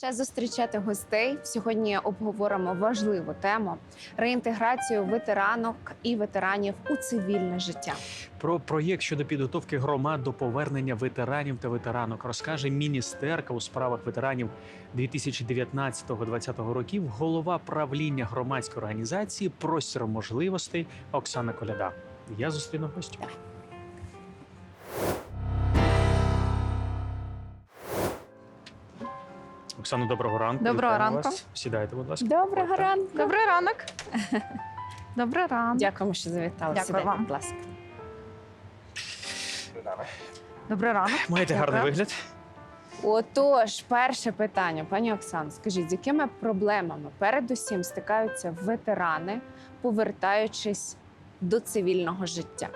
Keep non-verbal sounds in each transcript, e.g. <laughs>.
Час зустрічати гостей. Сьогодні обговоримо важливу тему реінтеграцію ветеранок і ветеранів у цивільне життя. Про проєкт щодо підготовки громад до повернення ветеранів та ветеранок розкаже міністерка у справах ветеранів 2019-2020 років, голова правління громадської організації Простір можливостей Оксана Коляда. Я зустріну гостю. Оксано, доброго ранку. Доброго Вітаємо ранку. Вас. Сідайте, будь ласка. Доброго Проходьте. ранку. Добрий ранок. <laughs> Добрий ранок. Дякуємо, що завітали. Дякую Сідайте, вам. будь ласка. Добрий ранок. Маєте Дякую. гарний вигляд. Отож, перше питання, пані Оксано, скажіть, з якими проблемами передусім стикаються ветерани, повертаючись до цивільного життя?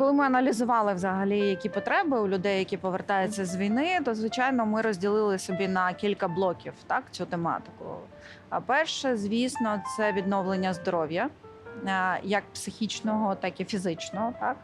Коли ми аналізували взагалі, які потреби у людей, які повертаються з війни, то звичайно ми розділили собі на кілька блоків так цю тематику. А перше, звісно, це відновлення здоров'я, е, як психічного, так і фізичного. Так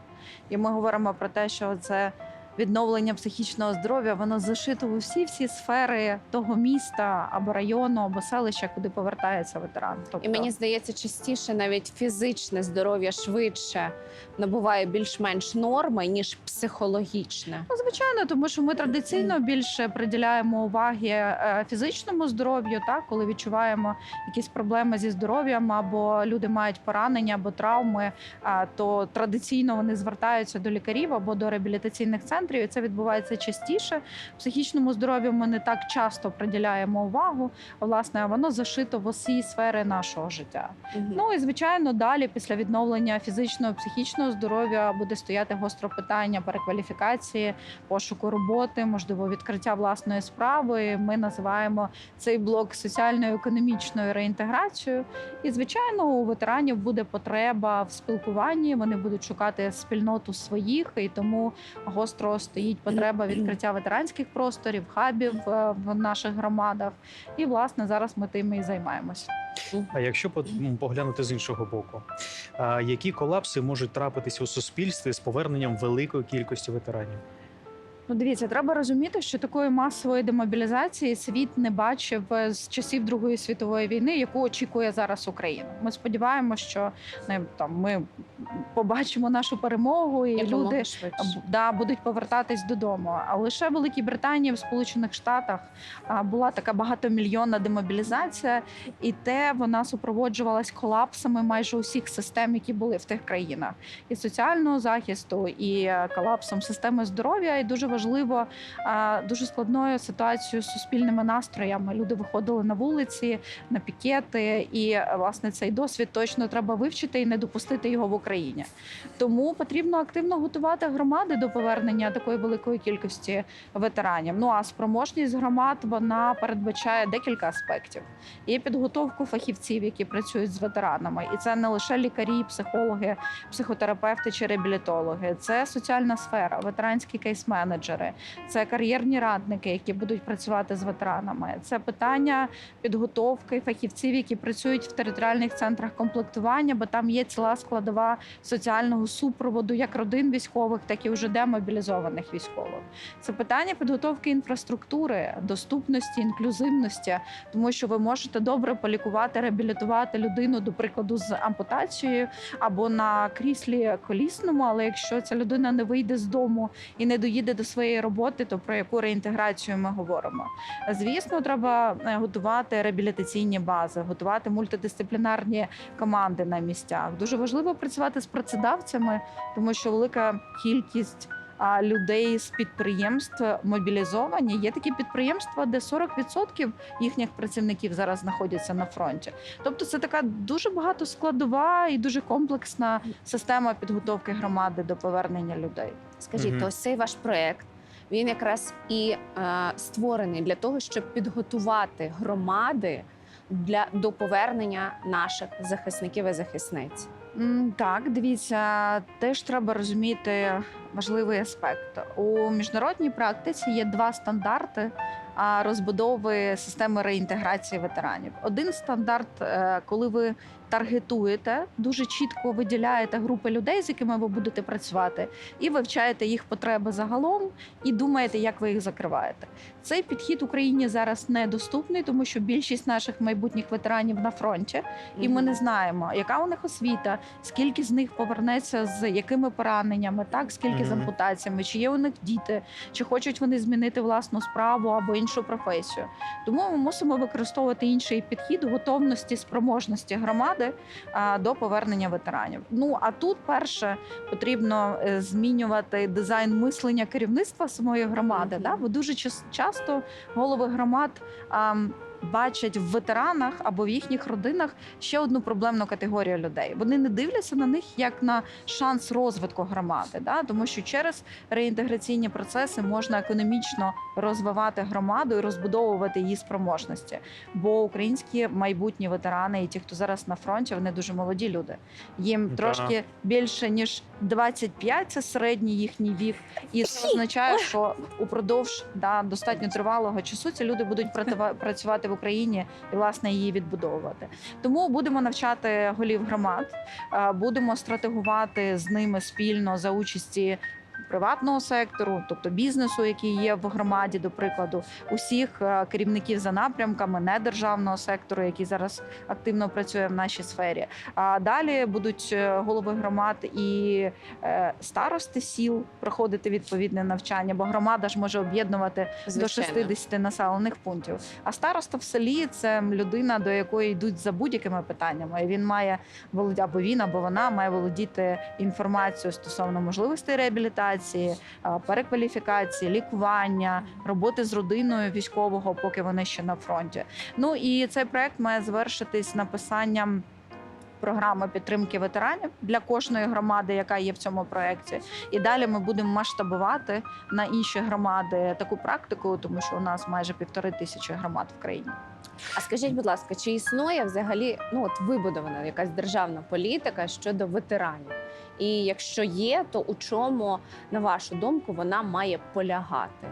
і ми говоримо про те, що це. Відновлення психічного здоров'я воно зашито у всі всі сфери того міста або району, або селища, куди повертається ветеран. Тобто, І мені здається, частіше навіть фізичне здоров'я швидше набуває більш-менш норми, ніж психологічне. Ну, звичайно, тому що ми традиційно більше приділяємо уваги е, фізичному здоров'ю, так коли відчуваємо якісь проблеми зі здоров'ям, або люди мають поранення або травми, то традиційно вони звертаються до лікарів або до реабілітаційних центрів. І це відбувається частіше. Психічному здоров'ю ми не так часто приділяємо увагу. Власне, воно зашито в усі сфери нашого життя. Ну і звичайно, далі після відновлення фізичного психічного здоров'я буде стояти гостро питання перекваліфікації, пошуку роботи, можливо, відкриття власної справи. Ми називаємо цей блок соціально-економічною реінтеграцією. І звичайно, у ветеранів буде потреба в спілкуванні. Вони будуть шукати спільноту своїх, і тому гостро стоїть потреба відкриття ветеранських просторів, хабів е, в наших громадах. І власне зараз ми тим і займаємося. А якщо поглянути з іншого боку, які колапси можуть трапитися у суспільстві з поверненням великої кількості ветеранів? Ну, дивіться, треба розуміти, що такої масової демобілізації світ не бачив е, з часів Другої світової війни, яку очікує зараз Україна. Ми сподіваємося, що не там ми побачимо нашу перемогу, і Якомога люди да, будуть повертатись додому. А лише в Великій Британії, в Сполучених Штатах була така багатомільйонна демобілізація, і те вона супроводжувалась колапсами майже усіх систем, які були в тих країнах, і соціального захисту, і е, колапсом системи здоров'я. І дуже важливо а, дуже складною ситуацією з суспільними настроями. Люди виходили на вулиці, на пікети, і власне цей досвід точно треба вивчити і не допустити його в Україні. Тому потрібно активно готувати громади до повернення такої великої кількості ветеранів. Ну а спроможність громад вона передбачає декілька аспектів. Є підготовку фахівців, які працюють з ветеранами, і це не лише лікарі, психологи, психотерапевти чи реабілітологи. Це соціальна сфера, ветеранські кейс-менеджери, це кар'єрні радники, які будуть працювати з ветеранами. Це питання підготовки фахівців, які працюють в територіальних центрах комплектування, бо там є ціла складова соціального супроводу як родин військових, так і вже демобілізованих військових. Це питання підготовки інфраструктури, доступності, інклюзивності, тому що ви можете добре полікувати, реабілітувати людину, до прикладу, з ампутацією або на кріслі колісному. Але якщо ця людина не вийде з дому і не доїде до своєї роботи, то про яку реінтеграцію ми говоримо? Звісно, треба е, готувати реабілітаційні бази, готувати мультидисциплінарні команди на місцях. Дуже важливо працювати з працедавцями, тому що велика кількість. а, Людей з підприємств мобілізовані. Є такі підприємства, де 40% їхніх працівників зараз знаходяться на фронті. Тобто, це така дуже багато складова і дуже комплексна система підготовки громади до повернення людей. Скажіть, Мгм. то ось цей ваш проект він якраз і е, створений для того, щоб підготувати громади для до повернення наших захисників і захисниць. Так, дивіться, теж треба розуміти важливий аспект. У міжнародній практиці є два стандарти розбудови системи реінтеграції ветеранів. Один стандарт, е, коли ви таргетуєте, дуже чітко виділяєте групи людей, з якими ви будете працювати, і вивчаєте їх потреби загалом, і думаєте, як ви їх закриваєте. Цей підхід Україні зараз недоступний, тому що більшість наших майбутніх ветеранів на фронті, і ми не знаємо, яка у них освіта, скільки з них повернеться з якими пораненнями, так скільки з ампутаціями, чи є у них діти, чи хочуть вони змінити власну справу або іншу професію. Тому ми мусимо використовувати інший підхід готовності спроможності громади а, до повернення ветеранів. Ну а тут перше потрібно е, змінювати дизайн мислення керівництва самої громади. Да? Бо дуже час- часто голови громад. Бачать в ветеранах або в їхніх родинах ще одну проблемну категорію людей. Вони не дивляться на них як на шанс розвитку громади, да? тому що через реінтеграційні процеси можна економічно розвивати громаду і розбудовувати її спроможності. Бо українські майбутні ветерани і ті, хто зараз на фронті, вони дуже молоді люди. Їм Да. трошки більше ніж 25 – це середній їхній вік, і це означає, що упродовж да, достатньо тривалого часу ці люди будуть працювати в Україні і власне її відбудовувати. Тому будемо навчати голів громад, будемо стратегувати з ними спільно за участі. Приватного сектору, тобто бізнесу, який є в громаді, до прикладу, усіх е, керівників за напрямками недержавного сектору, який зараз активно працює в нашій сфері. А далі будуть е, голови громад і е, старости сіл проходити відповідне навчання, бо громада ж може об'єднувати до Звичайно. 60 населених пунктів. А староста в селі це людина, до якої йдуть за будь-якими питаннями. І він має володіти, або він, або вона має володіти інформацією стосовно можливостей реабілітації, а, перекваліфікації, лікування, роботи з родиною військового, поки вони ще на фронті. Ну і цей проект має завершитись написанням. Програми підтримки ветеранів для кожної громади, яка є в цьому проєкті. І далі ми будемо масштабувати на інші громади таку практику, тому що у нас майже півтори тисячі громад в країні. А скажіть, будь ласка, чи існує взагалі ну от вибудована якась державна політика щодо ветеранів? І якщо є, то у чому, на вашу думку, вона має полягати?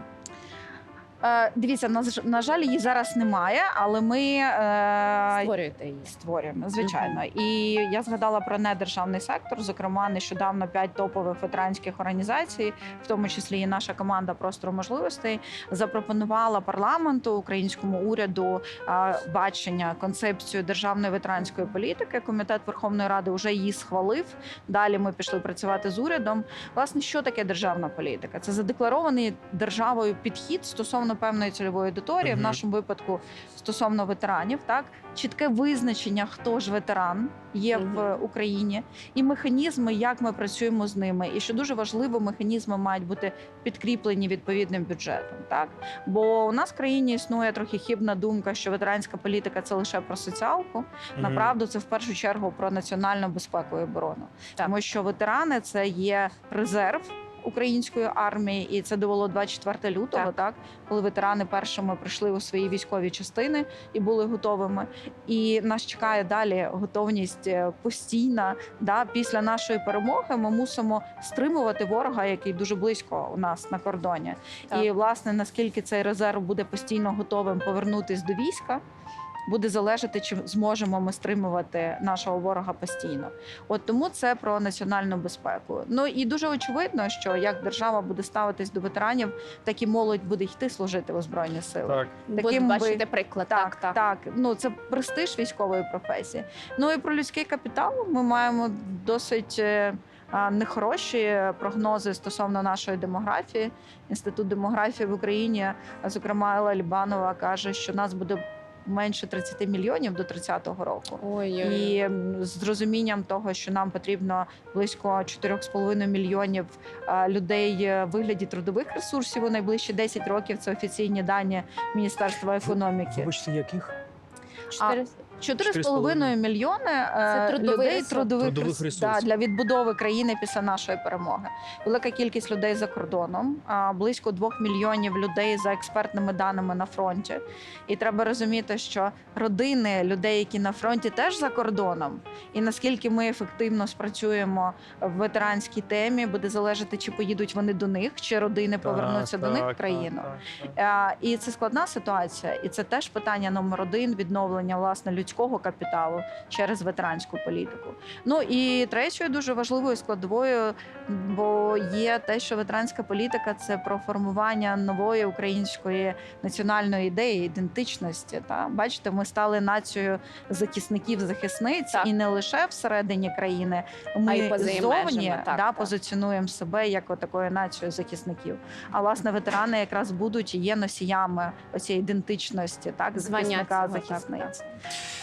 Е, дивіться, на, на жаль, її зараз немає, але ми е, Створюєте її? створюємо, звичайно. І я згадала про недержавний сектор. Зокрема, нещодавно п'ять топових ветеранських організацій, в тому числі і наша команда простору можливостей, запропонувала парламенту українському уряду а, бачення концепцію державної ветеранської політики. Комітет Верховної Ради вже її схвалив. Далі ми пішли працювати з урядом. Власне, що таке державна політика? Це задекларований державою підхід стосовно певної цільової аудиторії, в нашому випадку стосовно ветеранів, так чітке визначення, хто ж ветеран є в Україні, і механізми, як ми працюємо з ними. І що дуже важливо, механізми мають бути підкріплені відповідним бюджетом. Так бо у нас в країні існує трохи хибна думка, що ветеранська політика це лише про соціалку. Направду, це в першу чергу про національну безпеку і оборону, Так. тому що ветерани це є резерв. Української армії, і це довело 24 лютого, Так. так. коли ветерани першими прийшли у свої військові частини і були готовими. І нас чекає далі готовність е, постійна. Да, після нашої перемоги ми мусимо стримувати ворога, який дуже близько у нас на кордоні. Так. І власне наскільки цей резерв буде постійно готовим повернутись до війська. Буде залежати, чи зможемо ми стримувати нашого ворога постійно. От тому це про національну безпеку. Ну і дуже очевидно, що як держава буде ставитись до ветеранів, так і молодь буде йти служити у збройні сили. Так. Таким бачите приклад. Так, Так, так. так, Ну це престиж військової професії. Ну і про людський капітал ми маємо досить. е, Нехороші прогнози стосовно нашої демографії. Інститут демографії в Україні, зокрема Елла Лібанова, каже, що нас буде менше 30 мільйонів до 30-го року. Ой, І з розумінням того, що нам потрібно близько 4,5 мільйонів людей е, в вигляді трудових ресурсів у найближчі 10 років. Це офіційні дані Міністерства економіки. Вибачте, яких? Чотири- 4,5 мільйони е, Це трудовий людей ресурс. трудових, Трудових рес- ресурсів. Да, для відбудови країни після нашої перемоги. Велика кількість людей за кордоном, а, близько 2 мільйонів людей за експертними даними на фронті. І треба розуміти, що родини людей, які на фронті, теж за кордоном. І наскільки ми ефективно спрацюємо в ветеранській темі, буде залежати, чи поїдуть вони до них, чи родини повернуться до них в країну. Е, І це складна ситуація, і це теж питання номер один відновлення власне людського капіталу через ветеранську політику. Ну і третьою дуже важливою складовою, бо є те, що ветеранська політика це про формування нової української національної ідеї, ідентичності. Та бачите, ми стали нацією захисників захисниць, Так. і не лише всередині країни, ми так, да, так. позиціонуємо себе як отакою нацією захисників. А власне ветерани якраз будуть і є носіями оцієї ідентичності, так Звання захисника цього, так, захисниць.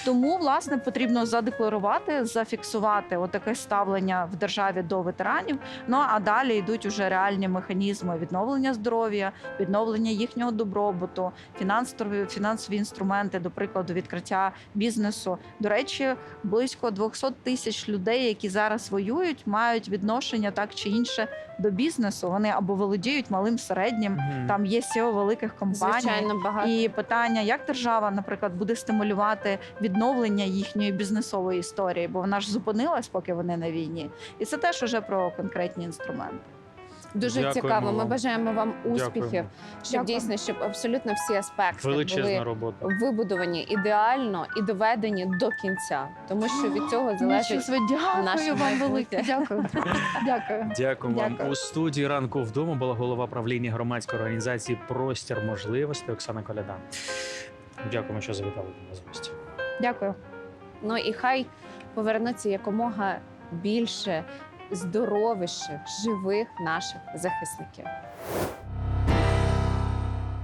Тому власне потрібно задекларувати, зафіксувати отаке ставлення в державі до ветеранів. Ну а далі йдуть уже реальні механізми відновлення здоров'я, відновлення їхнього добробуту, фінансові фінансові інструменти, до прикладу, відкриття бізнесу. До речі, близько 200 тисяч людей, які зараз воюють, мають відношення так чи інше до бізнесу. Вони або володіють малим середнім. Мгм. Там є SEO великих компаній. Звичайно, багато. І питання, як держава, наприклад, буде стимулювати відновлення їхньої бізнесової історії, бо вона ж зупинилась, поки вони на війні, і це теж уже про конкретні інструменти. Дуже Дякуємо цікаво. Ми вам. бажаємо вам успіхів, Дякуємо. щоб Дякую. дійсно, щоб абсолютно всі аспекти Величезна були робота. вибудовані ідеально і доведені до кінця, тому що від цього залежить. Наше Дякую вам велике. Дякую. <laughs> Дякую. Дякую вам. Дякую. У студії ранку вдома була голова правління громадської організації Простір можливостей Оксана Коляда. Дякуємо, що завітали до нас гості. Дякую. Ну і хай повернуться якомога більше здоровіших, живих наших захисників.